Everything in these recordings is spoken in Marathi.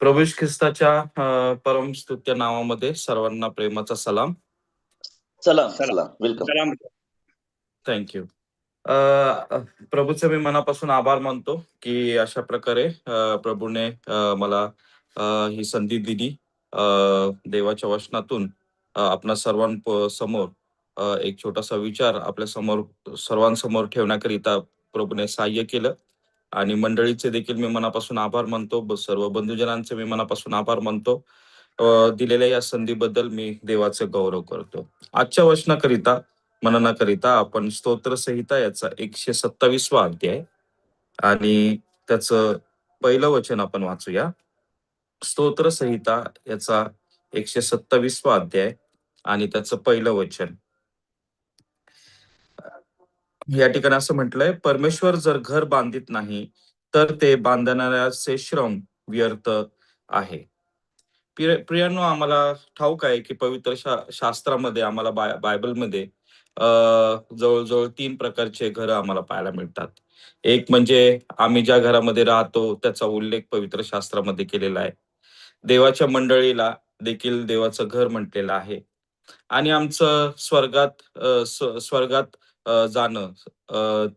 प्रभू येशू ख्रिस्ताच्या परमस्तुत्य नावामध्ये सर्वांना प्रेमाचा सलाम. सलाम सलाम. सलाम. वेलकम सलाम. थँक्यू प्रभूचे मी मनापासून आभार मानतो की अशा प्रकारे प्रभूने मला ही संधी दिली. अ, देवाच्या वचनातून आपणा सर्वां समोर एक छोटासा विचार आपल्यासमोर सर्वांसमोर ठेवण्याकरिता प्रभूने सहाय्य केलं. आणि मंडळीचे देखील मी मनापासून आभार मानतो. सर्व बंधुजनांचे मी मनापासून आभार मानतो. दिलेल्या या संधीबद्दल मी देवाचे गौरव करतो. आजच्या वचनाकरिता मननाकरिता आपण स्तोत्र संहिता याचा एकशे सत्तावीसवा अध्याय आणि त्याच पहिलं वचन आपण वाचूया. स्तोत्र संहिता याचा एकशे सत्तावीसवा अध्याय आणि त्याचं पहिलं वचन. या ठिकाणी असं म्हटलंय परमेश्वर जर घर बांधित नाही तर ते बांधणाऱ्याचे श्रम व्यर्थ आहे. प्रिय- प्रियांनो आम्हाला ठाऊक आहे की पवित्र शा- शास्त्रामध्ये आम्हाला बाय बायबलमध्ये जवळजवळ तीन प्रकारचे घर आम्हाला पाहायला मिळतात. एक म्हणजे आम्ही ज्या घरामध्ये राहतो त्याचा उल्लेख पवित्र शास्त्रामध्ये केलेला आहे. देवाच्या मंडळीला देखील देवाचं घर म्हटलेलं आहे. आणि आमचं स्वर्गात स्वर्गात जाणं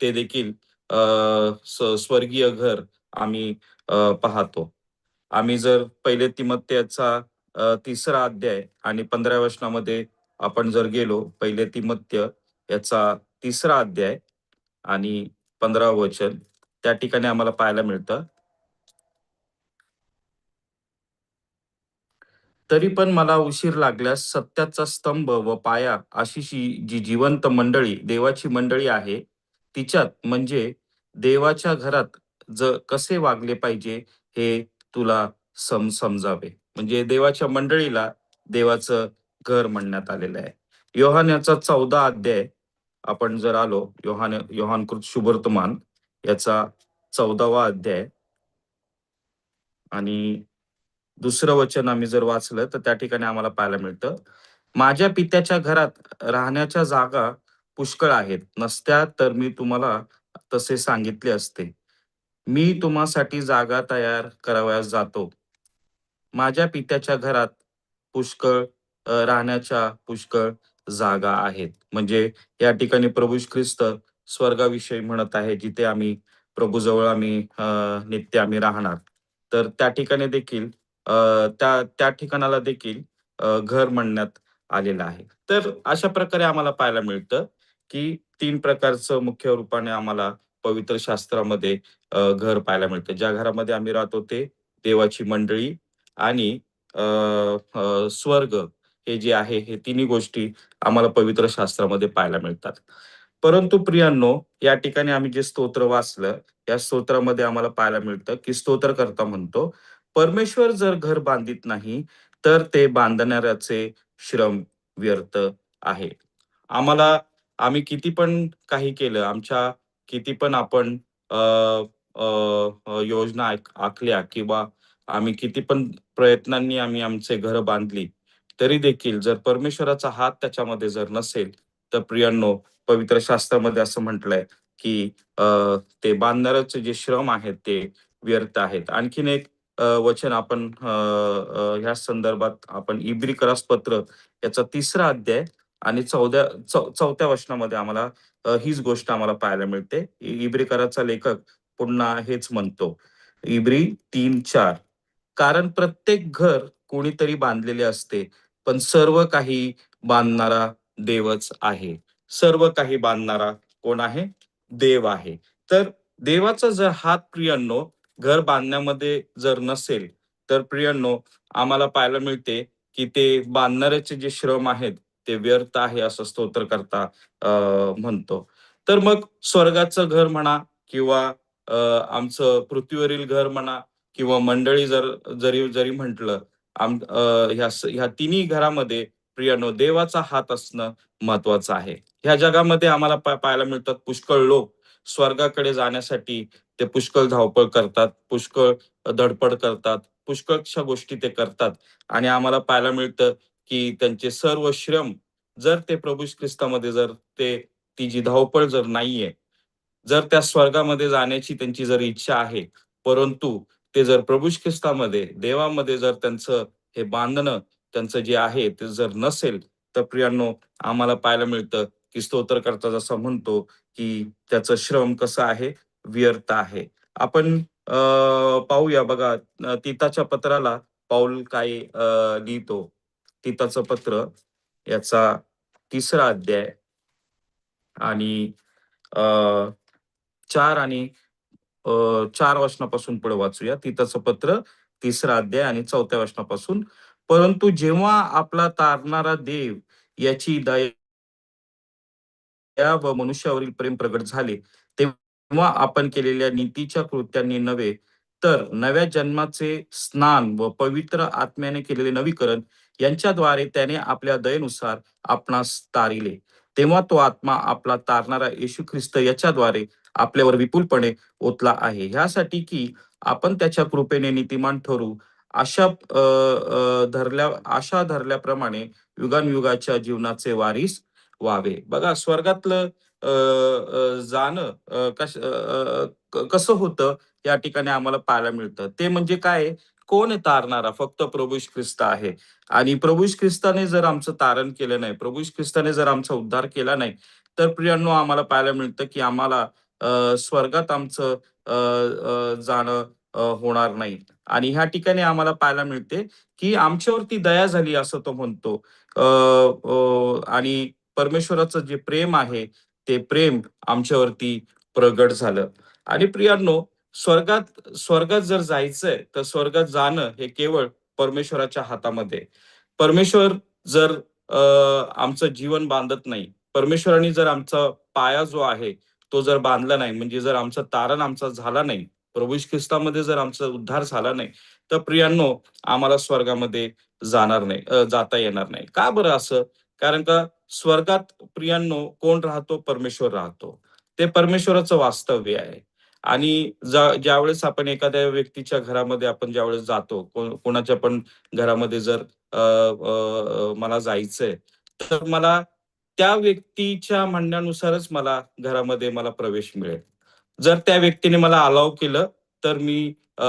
ते देखील अ, स्वर्गीय घर आम्ही अ, पाहतो. आम्ही जर पहिले तिमत्याचा तिसरा अध्याय आणि पंधरा वचनामध्ये आपण जर गेलो पहिले तिमत्य याचा तिसरा अध्याय आणि पंधरा वचन त्या ठिकाणी आम्हाला पाहायला मिळतं. तरी पण मला उशीर लागल्यास सत्याचा स्तंभ व पाया अशी जी जी जिवंत मंडळी देवाची मंडळी आहे तिच्यात म्हणजे देवाच्या घरात ज कसे वागले पाहिजे हे तुला सम समजावे. म्हणजे देवाच्या मंडळीला देवाचं घर म्हणण्यात आलेलं आहे. योहान याचा चौदा अध्याय आपण जर आलो योहान योहानकृत शुभवर्तमान याचा चौदावा अध्याय. आणि दुसरं वचन आम्ही जर वाचलं तर त्या ठिकाणी आम्हाला पाहायला मिळतं. माझ्या पित्याच्या घरात राहण्याच्या जागा पुष्कळ आहेत. नसत्या तर मी तुम्हाला तसे सांगितले असते. मी तुम्हासाठी जागा तयार करावयास जातो. माझ्या पित्याच्या घरात पुष्कळ राहण्याच्या पुष्कळ जागा आहेत. म्हणजे या ठिकाणी प्रभू ख्रिस्त स्वर्गाविषयी म्हणत आहे जिथे आम्ही प्रभूजवळ आम्ही नित्य आम्ही राहणार. तर त्या ठिकाणी देखील त्या त्या ठिकाणाला देखील घर म्हणण्यात आलेलं आहे. तर अशा प्रकारे आम्हाला पाहायला मिळतं की तीन प्रकारचं मुख्य रूपाने आम्हाला पवित्र शास्त्रामध्ये घर पाहायला मिळतं. ज्या घरामध्ये आम्ही राहतो ते देवाची मंडळी आणि अ, स्वर्ग हे जे आहे हे तिन्ही गोष्टी आम्हाला पवित्र शास्त्रामध्ये पाहायला मिळतात. परंतु प्रियांनो या ठिकाणी आम्ही जे स्तोत्र वाचलं या स्तोत्रामध्ये आम्हाला पाहायला मिळतं की स्तोत्रकर्ता म्हणतो परमेश्वर जर घर बांधित नाही तर ते बांधणाऱ्याचे श्रम व्यर्थ आहे. आम्हाला आम्ही किती पण काही केलं आमच्या किती पण आपण योजना आखल्या किंवा आम्ही किती पण प्रयत्नांनी आम्ही आमचे घर बांधली तरी देखील जर परमेश्वराचा हात त्याच्यामध्ये जर नसेल तर प्रियांनो पवित्र शास्त्रामध्ये असं म्हटलंय की ते बांधणाऱ्याचे जे श्रम आहेत ते व्यर्थ आहेत. आणखीन एक वचन आपण ह्या संदर्भात आपण इब्री पत्र याचा तिसरा अध्याय आणि चौद्या चौथ्या वचनामध्ये आम्हाला हीच गोष्ट आम्हाला पाहायला मिळते. इब्री कराचा लेखक पुन्हा हेच म्हणतो. इब्री तीन चार. कारण प्रत्येक घर कोणीतरी बांधलेले असते पण सर्व काही बांधणारा देवच आहे. सर्व काही बांधणारा कोण आहे? देव आहे. तर देवाचा जर हात प्रियांनो घर बांधण्यामध्ये जर नसेल तर प्रियांनो आम्हाला पाहायला मिळते की ते बांधणाऱ्याचे जे श्रम आहेत ते व्यर्थ आहे असं स्तोत्र करता म्हणतो. तर मग स्वर्गाचं घर म्हणा किंवा आमचं पृथ्वीवरील घर म्हणा किंवा मंडळी जर जरी जरी म्हटलं आम ह्या ह्या तिन्ही घरामध्ये प्रियानो देवाचा हात असणं महत्वाचं आहे. ह्या जगामध्ये आम्हाला पाहायला मिळतात पुष्कळ लोक. स्वर्गाकडे जाण्यासाठी ते पुष्कळ धावपळ करतात पुष्कळ धडपड करतात पुष्कळशा गोष्टी ते करतात. आणि आम्हाला पाहायला मिळतं की त्यांचे सर्व श्रम जर ते प्रभू ख्रिस्तामध्ये जर ते ती जी धावपळ जर नाहीये जर त्या स्वर्गामध्ये जाण्याची त्यांची जर इच्छा आहे परंतु ते जर प्रभू ख्रिस्तामध्ये देवामध्ये जर त्यांचं हे बांधणं त्यांचं जे आहे ते जर नसेल तर प्रियांनो आम्हाला पाहायला मिळतं की स्तोत्रकर्ता जसा म्हणतो की त्याचं श्रम कसं आहे व्यर्थ आहे. आपण पाहूया बघा तिताच्या पत्राला पाऊल काय लिहितो. तिताचं पत्र याचा तिसरा अध्याय आणि चार आणि चार वचनापासून पुढे वाचूया. तिताचं पत्र तिसरा अध्याय आणि चौथ्या वचनापासून. परंतु जेव्हा आपला तारणारा देव याची दया व मनुष्यावरील प्रेम प्रगट झाले तेव्हा किंवा आपण केलेल्या नीतीच्या कृत्यांनी नव्हे तर नव्या जन्माचे स्नान व पवित्र आत्म्याने केलेले नवीकरण यांच्याद्वारे त्याने आपल्या दयेनुसार आपणास तारिले. तेव्हा तो आत्मा आपला तारणारा येशू ख्रिस्त याच्याद्वारे आपल्यावर विपुलपणे ओतला आहे. ह्यासाठी की आपण त्याच्या कृपेने नीतिमान ठरू. अशा धरल्या आशा धरल्याप्रमाणे युगानयुगाच्या जीवनाचे वारीस व्हावे बघा स्वर्गातलं जाणं अ, कश कसं होतं या ठिकाणी आम्हाला पाहायला मिळतं? ते म्हणजे काय? कोण तारणारा? फक्त प्रभू ख्रिस्त आहे. आणि प्रभू ख्रिस्ताने जर आमचं तारण केलं नाही प्रभू ख्रिस्ताने जर आमचा उद्धार केला नाही तर प्रियांनो आम्हाला पाहायला मिळतं की आम्हाला स्वर्गात आमचं अ, जाणं होणार नाही. आणि ह्या ठिकाणी आम्हाला पाहायला मिळते की आमच्यावरती दया झाली असं तो म्हणतो. अ, आणि परमेश्वराचं जे प्रेम आहे ते प्रेम आमच्यावरती प्रगट झालं. आणि प्रियांनो स्वर्गात स्वर्गात जर जायचंय तर स्वर्गात जाणं हे केवळ परमेश्वराच्या हातामध्ये परमेश्वर जर आमचं जीवन बांधत नाही परमेश्वराने जर आमचा पाया जो आहे तो जर बांधला नाही म्हणजे जर आमचं तारण आमचा झाला नाही प्रभू ख्रिस्तामध्ये जर आमचा उद्धार झाला नाही तर प्रियांनो आम्हाला स्वर्गामध्ये जाणार नाही जाता येणार नाही. का बरं असं? कारण का? स्वर्गात प्रियांनो कोण राहतो? परमेश्वर राहतो. ते परमेश्वराचं वास्तव्य आहे. आणि ज्यावेळेस आपण एखाद्या व्यक्तीच्या घरामध्ये आपण ज्यावेळेस जातो कोणाच्या पण घरामध्ये जर मला जायचंय तर मला त्या व्यक्तीच्या म्हणण्यानुसारच मला घरामध्ये मला प्रवेश मिळेल. जर त्या व्यक्तीने मला अलाव केलं तर मी अ,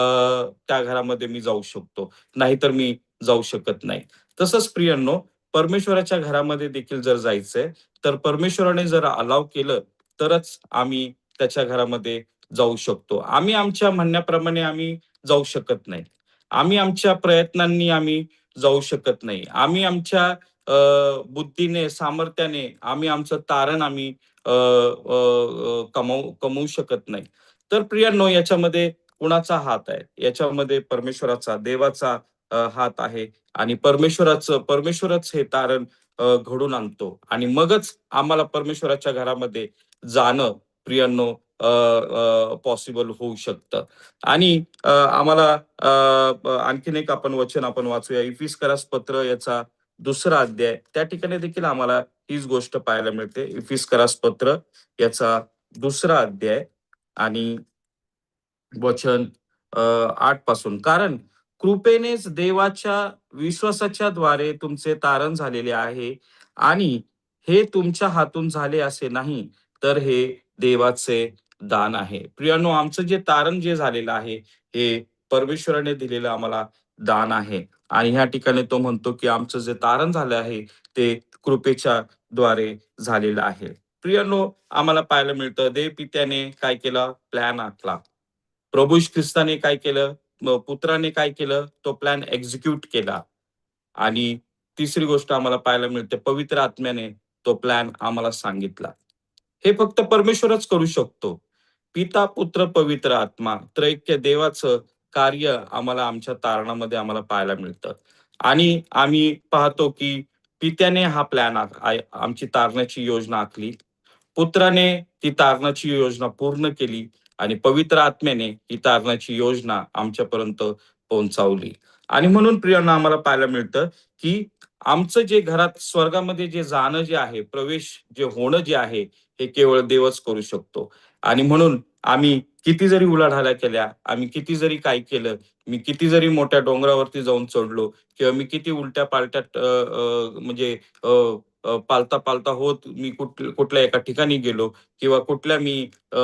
त्या घरामध्ये मी जाऊ शकतो. नाहीतर मी जाऊ शकत नाही. तसंच प्रियांनो परमेश्वराच्या घरामध्ये देखील जर जायचंय तर परमेश्वराने जर अलाव केलं तरच आम्ही त्याच्या घरामध्ये जाऊ शकतो. आम्ही आमच्या म्हणण्याप्रमाणे आम्ही जाऊ शकत नाही. आम्ही आमच्या प्रयत्नांनी आम्ही जाऊ शकत नाही. आम्ही आमच्या अ, बुद्धीने सामर्थ्याने आम्ही आमचं तारण आम्ही अ, कमवू कमवू शकत नाही. तर प्रियांनो याच्यामध्ये कुणाचा हात आहे? याच्यामध्ये परमेश्वराचा देवाचा हात आहे. आणि परमेश्वराचं परमेश्वरच हे तारण घडून आणतो. आणि मगच आम्हाला परमेश्वराच्या घरामध्ये जाणं प्रियांनो पॉसिबल होऊ शकतं. आणि आम्हाला अ, आणखीन एक आपण वचन आपण वाचूया. इफिस करास पत्र याचा दुसरा अध्याय. त्या ठिकाणी देखील आम्हाला हीच गोष्ट पाहायला मिळते. इफिस्करास पत्र याचा दुसरा अध्याय. आणि वचन आठपासून कारण कृपेनेच देवाच्या विश्वासाच्या द्वारे तुमचे तारण झालेले आहे आणि हे तुमच्या हातून झाले असे नाही तर हे देवाचे दान आहे. प्रियानो आमचं जे तारण जे झालेलं आहे हे परमेश्वराने दिलेलं आम्हाला दान आहे. आणि ह्या ठिकाणी तो म्हणतो की आमचं जे तारण झालं आहे ते कृपेच्या द्वारे झालेलं आहे. प्रियानो आम्हाला पाहायला मिळतं देवपित्याने काय केलं? प्लॅन आखला. प्रभू ख्रिस्ताने काय केलं? पुत्राने काय केलं? तो प्लॅन एक्झिक्यूट केला. आणि तिसरी गोष्ट आम्हाला पाहायला मिळते पवित्र आत्म्याने तो प्लॅन आम्हाला सांगितला. हे फक्त परमेश्वरच करू शकतो. पिता पुत्र पवित्र आत्मा त्रैक्य देवाचं कार्य आम्हाला आमच्या तारणामध्ये आम्हाला पाहायला मिळतं. आणि आम्ही पाहतो की पित्याने हा प्लॅन आमची तारणाची योजना आखली. पुत्राने ती तारणाची योजना पूर्ण केली. आणि पवित्र आत्म्याने ही तारणाची योजना आमच्यापर्यंत पोहोचवली. आणि म्हणून प्रियांना आम्हाला पाहायला मिळतं की आमचं जे घरात स्वर्गामध्ये जे जाणं जे आहे प्रवेश जे होणं जे आहे हे केवळ देवच करू शकतो. आणि म्हणून आम्ही किती जरी उलाढाल्या केल्या आम्ही किती जरी काय केलं मी किती जरी मोठ्या डोंगरावरती जाऊन चढलो किंवा मी किती उलट्या पालट्या म्हणजे पालता-पालता होत मी कुठ कुठल्या एका ठिकाणी गेलो किंवा कुठल्या मी अ,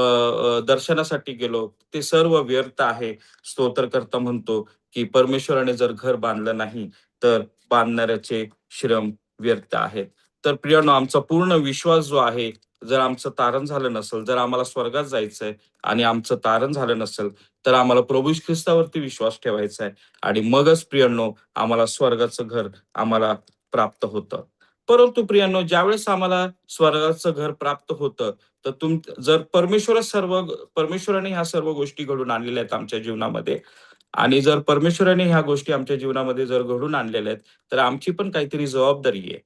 दर्शनासाठी गेलो, ते सर्व व्यर्थ आहे. स्तोत्रकर्ता म्हणतो, की परमेश्वराने जर घर बांधलं नाही, तर बांधणाऱ्याचे श्रम व्यर्थ आहेत. तर प्रियानो आमचा पूर्ण विश्वास जो आहे, जर आमचं तारण झालं नसेल, जर आम्हाला स्वर्गात जायचंय आणि आमचं तारण झालं नसेल, तर आम्हाला प्रभू ख्रिस्तावरती विश्वास ठेवायचा आहे आणि मगच प्रियांनो आम्हाला स्वर्गाचं घर आम्हाला प्राप्त होतं. परंतु प्रियांनो ज्यावेळेस आम्हाला स्वर्गाचं घर प्राप्त होतं, तर तुम जर परमेश्वर सर्व परमेश्वराने ह्या सर्व गोष्टी घडवून आणलेल्या आहेत आमच्या जीवनामध्ये आणि जर परमेश्वराने ह्या गोष्टी आमच्या जीवनामध्ये जर घडून आणलेल्या आहेत, तर आमची पण काहीतरी जबाबदारी आहे.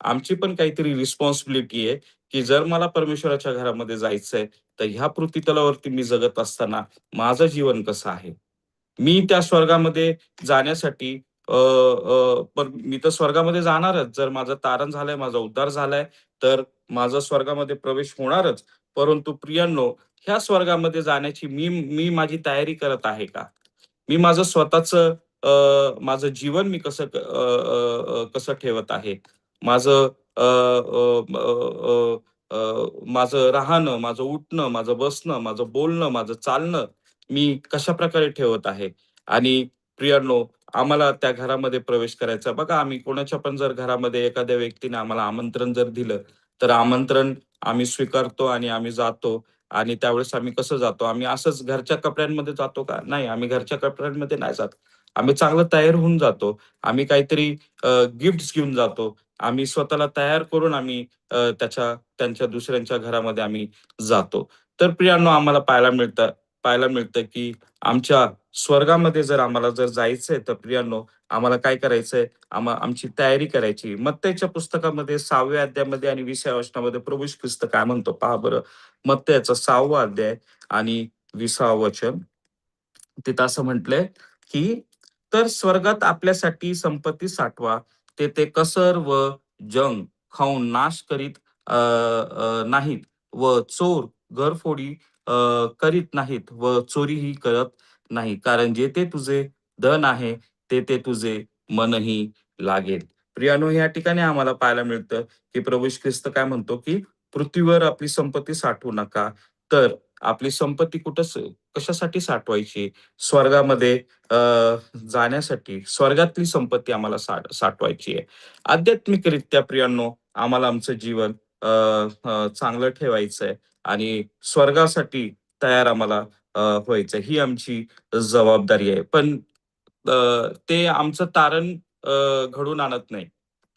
आमची पण काहीतरी रिस्पॉन्सिबिलिटी आहे, की जर मला परमेश्वराच्या घरामध्ये जायचंय, तर ह्या पृथ्वीतलावरती मी जगत असताना माझं जीवन कसं आहे? मी त्या स्वर्गामध्ये जाण्यासाठी पण मी तर स्वर्गामध्ये जाणारच. जर माझं तारण झालंय, माझा उद्धार झालाय, तर माझा स्वर्गामध्ये प्रवेश होणारच. परंतु प्रियांनो ह्या स्वर्गामध्ये जाण्याची मी मी माझी तयारी करत आहे का? मी माझं स्वतःचं अ, माझं जीवन मी कसं कसं ठेवत आहे? माझं अ, माझं राहणं, माझं उठणं, माझं बसणं, माझं बोलणं, माझं चालणं मी कशा प्रकारे ठेवत आहे? आणि प्रियांनो आम्हाला त्या घरामध्ये प्रवेश करायचा बघा, आम्ही कोणाच्या पण जर घरामध्ये एखाद्या व्यक्तीने आम्हाला आमंत्रण जर दिलं, तर आमंत्रण आम्ही स्वीकारतो आणि आम्ही जातो आणि त्यावेळेस आम्ही कसं जातो? आम्ही असंच घरच्या कपड्यांमध्ये जातो का? नाही, आम्ही घरच्या कपड्यांमध्ये नाही जात. आम्ही चांगलं तयार होऊन जातो. आम्ही काहीतरी गिफ्ट घेऊन जातो. आम्ही स्वतःला तयार करून आम्ही त्याच्या त्यांच्या दुसऱ्यांच्या घरामध्ये आम्ही जातो. तर प्रियांनो आम्हाला पाहायला मिळतं पाहायला मिळतं, की आमच्या स्वर्गामध्ये जर आम्हाला जर जायचंय, तर प्रियांनो आम्हाला काय करायचंय? आम्हा आमची तयारी करायची. मत्त्याच्या पुस्तकामध्ये सहाव्या अध्यायामध्ये आणि 20व्या वचनामध्ये प्रभूश पुस्तक ख्रिस्त काय म्हणतो पहा बरं. मत्त्याचा सहावा अध्याय आणि 20वा वचन. तिथं असं म्हटलंय, की "तर स्वर्गात आपल्यासाठी संपत्ती साठवा, तेथे कसर व जंग खाऊन नाश करीत नाहीत व चोर घरफोडी करीत नाहीत व चोरीही करत नाही. कारण जेथे तुझे धन आहे, तेथे तुझे मनही लागेल." प्रियानो, या ठिकाणी आम्हाला पाहायला मिळतं, की प्रभू ख्रिस्त काय म्हणतो, की पृथ्वीवर आपली संपत्ती साठवू नका. तर आपली संपत्ती कुठं कशासाठी साठवायची? स्वर्गामध्ये जाण्यासाठी स्वर्गातली संपत्ती आम्हाला साठ साठवायची आहे. आध्यात्मिकरित्या प्रियांनो आम्हाला आमचं जीवन अ, ठेवायचं आहे आणि स्वर्गासाठी तयार आम्हाला व्हायचं ही आमची जबाबदारी आहे. पण अ, ते आमचं तारण घडून घडवून आणत नाही.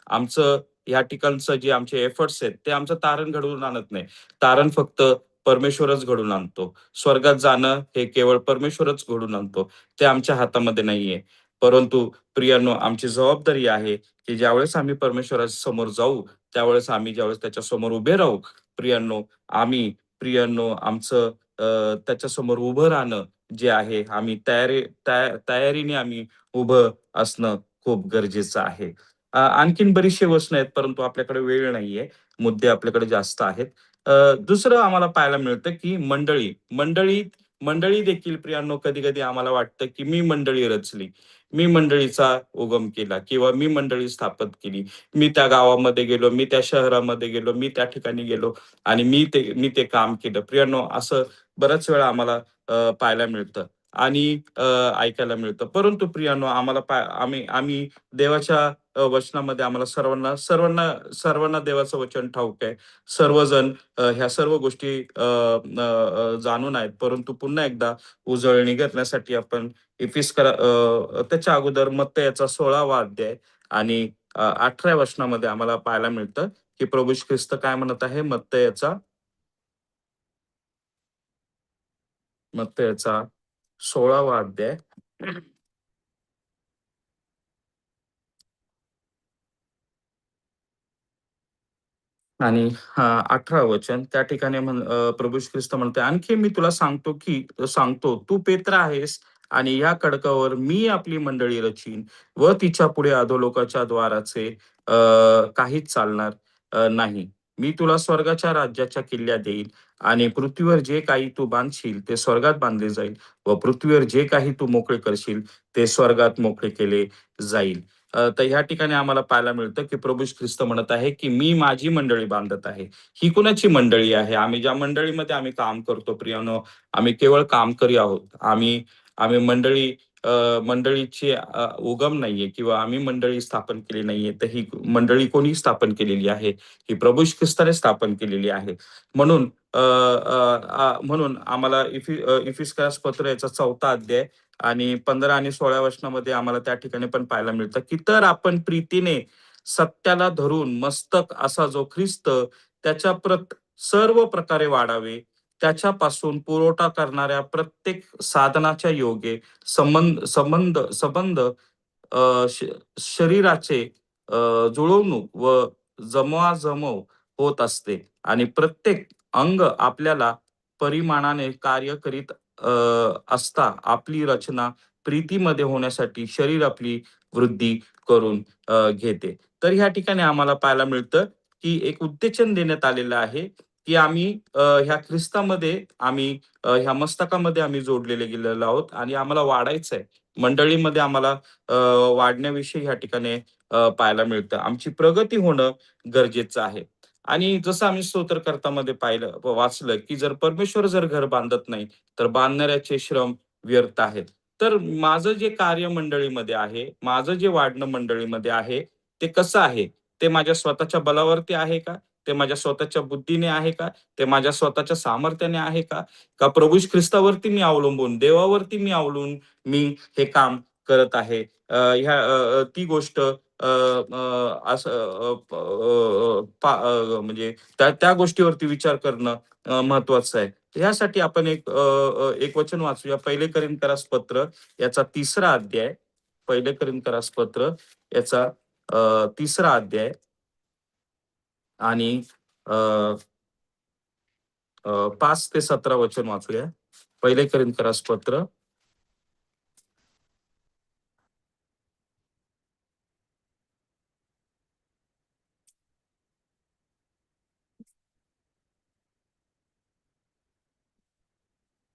आमचं या ठिकाणचं जे आमचे एफर्ट्स आहेत, ते आमचं तारण घडवून आणत नाही. तारण फक्त परमेश्वरच घडवून आणतो. स्वर्गात जाणं हे केवळ परमेश्वरच घडवून आणतो. ते आमच्या हातामध्ये नाहीये. परंतु प्रियानो, आमची जबाबदारी आहे, की ज्यावेळेस आम्ही परमेश्वरासमोर समोर जाऊ, त्यावेळेस आम्ही ज्यावेळेस त्याच्यासमोर उभे राहू, प्रियांनो आम्ही प्रियांनो आमचं त्याच्यासमोर उभं राहणं जे आहे, आम्ही तयारी तयारीने आम्ही उभं असणं खूप गरजेचं आहे. आणखीन बरीचशी वचनं आहेत, परंतु आपल्याकडे वेळ नाहीये. मुद्दे आपल्याकडे जास्त आहेत. दुसरं आम्हाला पाहायला मिळतं, की मंडळी. मंडळीत मंडळी देखील प्रियांनो कधी-कधी आम्हाला वाटतं, की मी मंडळी रचली. मी मंडळीचा उगम केला किंवा मी मंडळी स्थापित केली. मी त्या गावामध्ये गेलो, मी त्या शहरामध्ये गेलो, मी त्या ठिकाणी गेलो आणि मी ते मी ते काम केलं. प्रियांनो असं बऱ्याच वेळा आम्हाला पाहायला मिळतं आणि ऐकायला मिळतं. परंतु प्रियानो, आम्हाला आम्ही आम्ही देवाच्या वचनामध्ये आम्हाला सर्वांना सर्वांना सर्वांना देवाचं वचन ठाऊक आहे. सर्वजण ह्या सर्व गोष्टी अ, जाणून आहेत. परंतु पुन्हा एकदा उजळणी करण्यासाठी आपण इफिसकर अ, त्याच्या अगोदर मत याचा सोळावा अध्याय आणि अठरा वचनामध्ये आम्हाला पाहायला मिळतं, की प्रभू ख्रिस्त काय म्हणत आहे? मग त्याचा सोळावा अध्याय आणि अठरा वचन त्या ठिकाणी म्हण प्रभू ख्रिस्त म्हणतोय, "आणखी मी तुला सांगतो की सांगतो, तू पेत्र आहेस आणि या खडकावर मी आपली मंडळी रचीन व तिच्या पुढे अधोलोकाच्या द्वाराचे अ, काहीच चालणार नाही. मी तुला स्वर्गाच्या राज्याच्या किल्ल्या देईल आणि पृथ्वीवर जे काही तू बांधशील ते स्वर्गात बांधले जाईल व पृथ्वीवर जे काही तू मोकळे करशील ते स्वर्गात मोकळे केले जाईल." तर ह्या ठिकाणी आम्हाला पाहायला मिळतं की प्रभू ख्रिस्त म्हणत आहे की मी माझी मंडळी बांधत आहे. ही कुणाची मंडळी आहे? आम्ही ज्या मंडळीमध्ये आम्ही काम करतो प्रियानो आम्ही केवळ कामकरी आहोत. आम्ही आम्ही मंडळी मंडळीची उगम नाहीये किंवा आम्ही मंडळी स्थापन केली नाहीये तर ही मंडळी कोणी स्थापन केलेली आहे? ही प्रभू ख्रिस्ताने स्थापन केलेली आहे. म्हणून अ, म्हणून आम्हाला इफि अ, पत्र याचा चौथा अध्याय आणि पंधरा आणि सोळा वर्षामध्ये आम्हाला त्या ठिकाणी पण पाहायला मिळतं की तर आपण प्रीतीने सत्याला धरून मस्तक असा जो ख्रिस्त त्याच्या प्रत सर्व प्रकारे वाढावे त्याच्यापासून पुरवठा करणाऱ्या प्रत्येक साधनाच्या योगे संबंध संबंध संबंध शरीराचे जुळवणूक व जमवाजमव होत असते आणि प्रत्येक अंग आपल्याला परिमाणाने कार्य करीत असता आपली रचना प्रीतीमध्ये होण्यासाठी शरीर आपली वृद्धी करून घेते. तर ह्या ठिकाणी आम्हाला पाहायला मिळतं, की एक उत्तेजन देण्यात आलेलं आहे, की आम्ही ह्या ख्रिस्तामध्ये आम्ही ह्या मस्तकामध्ये आम्ही जोडलेले गेलेलो आहोत आणि आम्हाला वाढायचं आहे. मंडळीमध्ये आम्हाला वाढण्याविषयी ह्या ठिकाणी पाहायला मिळतं. आमची प्रगती होणं गरजेचं आहे. आणि जसं आम्ही स्तोत्रकर्तामध्ये पाहिलं वाचलं, की जर परमेश्वर जर घर बांधत नाही, तर बांधणाऱ्याचे श्रम व्यर्थ आहेत. तर माझं जे कार्य मंडळीमध्ये आहे, माझं जे वाढणं मंडळीमध्ये आहे, ते कसं आहे? ते माझ्या स्वतःच्या बलावरती आहे का? ते माझ्या स्वतःच्या बुद्धीने आहे का? ते माझ्या स्वतःच्या सामर्थ्याने आहे का? का प्रभू ख्रिस्तावरती मी अवलंबून, देवावरती मी अवलंबून मी हे काम करत आहे. ह्या ती गोष्ट अ, असं म्हणजे त्या त्या गोष्टीवरती विचार करणं महत्वाचं आहे. ह्यासाठी आपण एक एक वचन वाचूया. पहिले करास पत्र याचा तिसरा अध्याय. पहिले करास पत्र याचा तिसरा अध्याय आणि पाच ते 17 वचन वाचूया. पहिले करिंथरास पत्र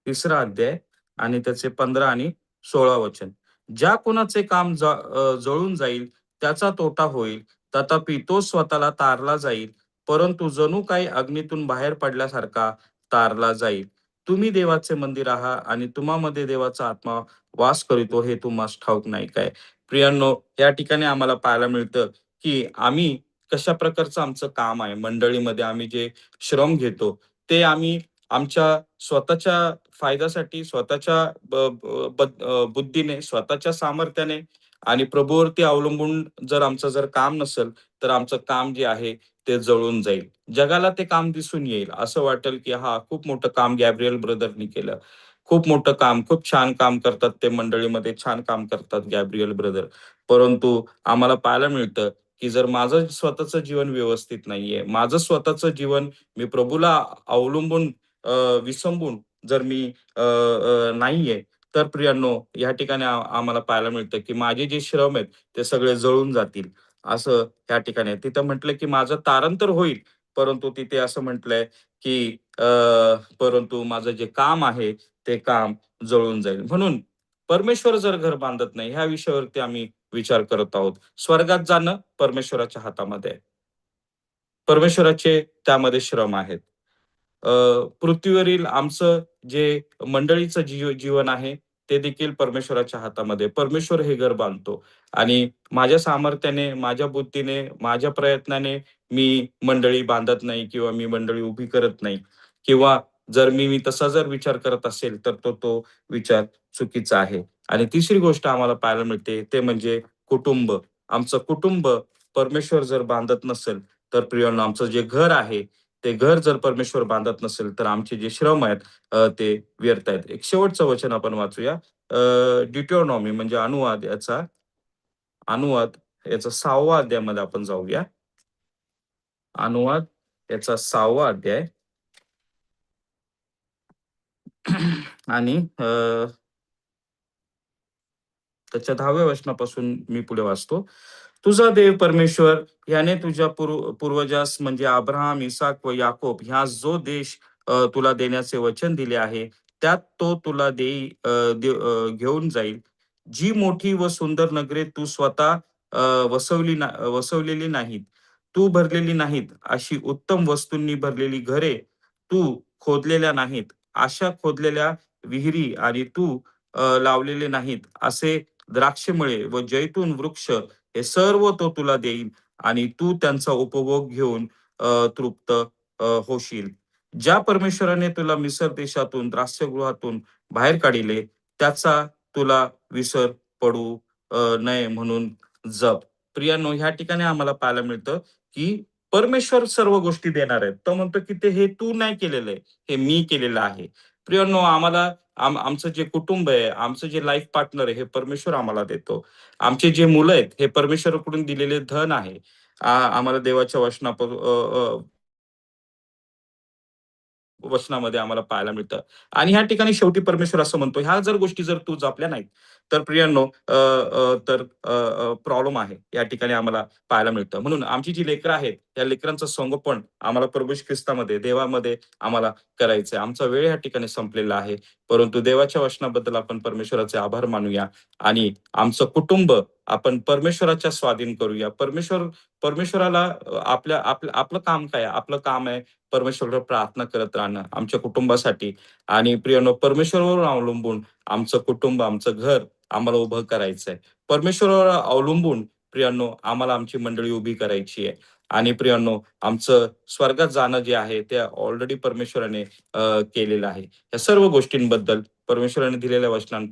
तिसरा अध्याय आणि त्याचे 15 आणि 16 वचन. ज्या कोणाचे काम जळून जाईल त्याचा तोटा होईल. तथापि तो स्वतःला तारला जाईल, परंतु जणू काही अग्नीतून बाहेर पडल्यासारखा तारला जाईल. तुम्ही देवाचे मंदिर आहात आणि तुम्हामध्ये देवाचा आत्मा वास करीतो हे तुम्हाला ठाऊक नाही काय? प्रियांनो, या ठिकाणी आम्हाला पाहायला मिळतं, की आम्ही कशा प्रकारचं आमचं काम आहे. मंडळीमध्ये आम्ही जे श्रम घेतो, ते आम्ही आमच्या स्वतःच्या फायद्यासाठी स्वतःच्या बुद्धीने, स्वतःच्या सामर्थ्याने आणि प्रभूवरती अवलंबून जर आमचं जर काम नसेल, तर आमचं काम जे आहे ते जळून जाईल. जगाला ते काम दिसून येईल. असं वाटेल, की हा खूप मोठं काम गॅब्रियल ब्रदरनी केलं. खूप मोठं काम, खूप छान काम करतात ते मंडळीमध्ये, छान काम करतात गॅब्रियल ब्रदर. परंतु आम्हाला पाहायला मिळतं, की जर माझं स्वतःचं जीवन व्यवस्थित नाहीये, माझं स्वतःचं जीवन मी प्रभूला अवलंबून विसंबून जर मी नाहीये, तर प्रियांनो, या ठिकाणी आम्हाला पाहायला मिळतं, की माझे जे श्रम आहेत, ते सगळे जळून जातील. असं या ठिकाणी तिथं म्हटलं, की माझं तारणतर होईल, परंतु तिथे असं म्हटलंय, की परंतु माझं जे काम आहे, ते काम जळून जाईल. म्हणून परमेश्वर जर घर बांधत नाही, ह्या विषयावरती आम्ही विचार करत आहोत. स्वर्गात जाणं परमेश्वराच्या हातामध्ये परमेश्वराचे त्यामध्ये श्रम आहेत. पृथ्वीवरील आमचं जे मंडळीचं जीव जीवन आहे, ते देखील परमेश्वराच्या हातामध्ये परमेश्वर हे घर बांधतो आणि माझ्या सामर्थ्याने, माझ्या बुद्धीने, माझ्या प्रयत्नाने मी मंडळी बांधत नाही किंवा मी मंडळी उभी करत नाही किंवा जर मी मी तसा जर विचार करत असेल, तर तो तो विचार चुकीचा आहे. आणि तिसरी गोष्ट आम्हाला पाहायला मिळते, ते म्हणजे कुटुंब. आमचं कुटुंब परमेश्वर जर बांधत नसेल, तर प्रियांनो आमचं जे घर आहे, ते घर जर परमेश्वर बांधत नसेल, तर आमचे जे श्रम आहेत ते व्यर्थ आहेत. एक शेवटचं वचन आपण वाचूया. अ, म्हणजे अनुवाद याचा अनुवाद याचा सहावा अध्यायामध्ये आपण जाऊया. अनुवाद याचा सहावा अध्याय आणि अ, त्याच्या 10व्या वचनापासून मी पुढे वाचतो. तुझा देव परमेश्वर याने तुझ्या पूर्व पूर्वजास म्हणजे अब्राहम, इसाक व याकोब ह्या जो देश तुला देण्याचे वचन दिले आहे, त्यात तो तुला देई दे घेऊन जाईल. जी मोठी व सुंदर नगरे तू स्वतः वसवली ना वसवलेली नाहीत. तू भरलेली नाहीत, अशी उत्तम वस्तूंनी भरलेली घरे तू खोदलेल्या नाहीत. अशा खोदलेल्या विहिरी आणि तू लावलेले नाहीत. असे द्राक्षमळे व जैतून वृक्ष हे सर्व तो तुला देईल आणि तू त्यांचा उपभोग घेऊन तृप्त होशील. ज्या परमेश्वराने तुला मिसर देशातून, द्राक्षगृहातून बाहेर काढिले, त्याचा तुला विसर पडू नये म्हणून जप. प्रियानो, ह्या ठिकाणी आम्हाला पाहायला मिळतं, की परमेश्वर सर्व गोष्टी देणार आहेत. तो म्हणतो, की ते हे तू नाही केलेलं आहे, हे मी केलेलं आहे. प्रियानो, आम्हाला आम आमचं जे कुटुंब आहे, आमचं जे लाईफ पार्टनर आहे, हे परमेश्वर आम्हाला देतो. आमचे जे मुलं आहेत, हे परमेश्वराकडून दिलेले धन आहे. आम्हाला देवाच्या वचना वचनामध्ये आम्हाला पाहायला मिळतं. आणि ह्या ठिकाणी शेवटी परमेश्वर असं म्हणतो, ह्या जर गोष्टी जर तू जपल्या नाहीत, तर प्रियांनो तर प्रॉब्लेम आहे. या ठिकाणी आम्हाला पाहायला मिळतं. म्हणून आमची जी लेकरं आहेत, या लेकरांचं संगोपन आम्हाला प्रभू ख्रिस्तामध्ये, देवामध्ये आम्हाला करायचं आहे. आमचा वेळ या ठिकाणी संपलेला आहे. परंतु देवाच्या वचनाबद्दल आपण परमेश्वराचे आभार मानूया आणि आमचं कुटुंब आपण परमेश्वराच्या स्वाधीन करूया. परमेश्वर परमेश्वराला आपल्या आपलं आपलं काम काय आहे? आपलं काम आहे परमेश्वराला प्रार्थना करत राहणं आमच्या कुटुंबासाठी आणि प्रियनो परमेश्वरावर अवलंबून आमचं कुटुंब, आमचं घर आम्हाला उभं करायचं आहे. परमेश्वरावर अवलंबून प्रियांनो आम्हाला आमची मंडळी उभी करायची आहे. आणि प्रियांनो आमचं स्वर्गात जाणं जे आहे, ते ऑलरेडी परमेश्वराने केलेलं आहे. या सर्व गोष्टींबद्दल परमेश्वराने दिलेल्या वचनां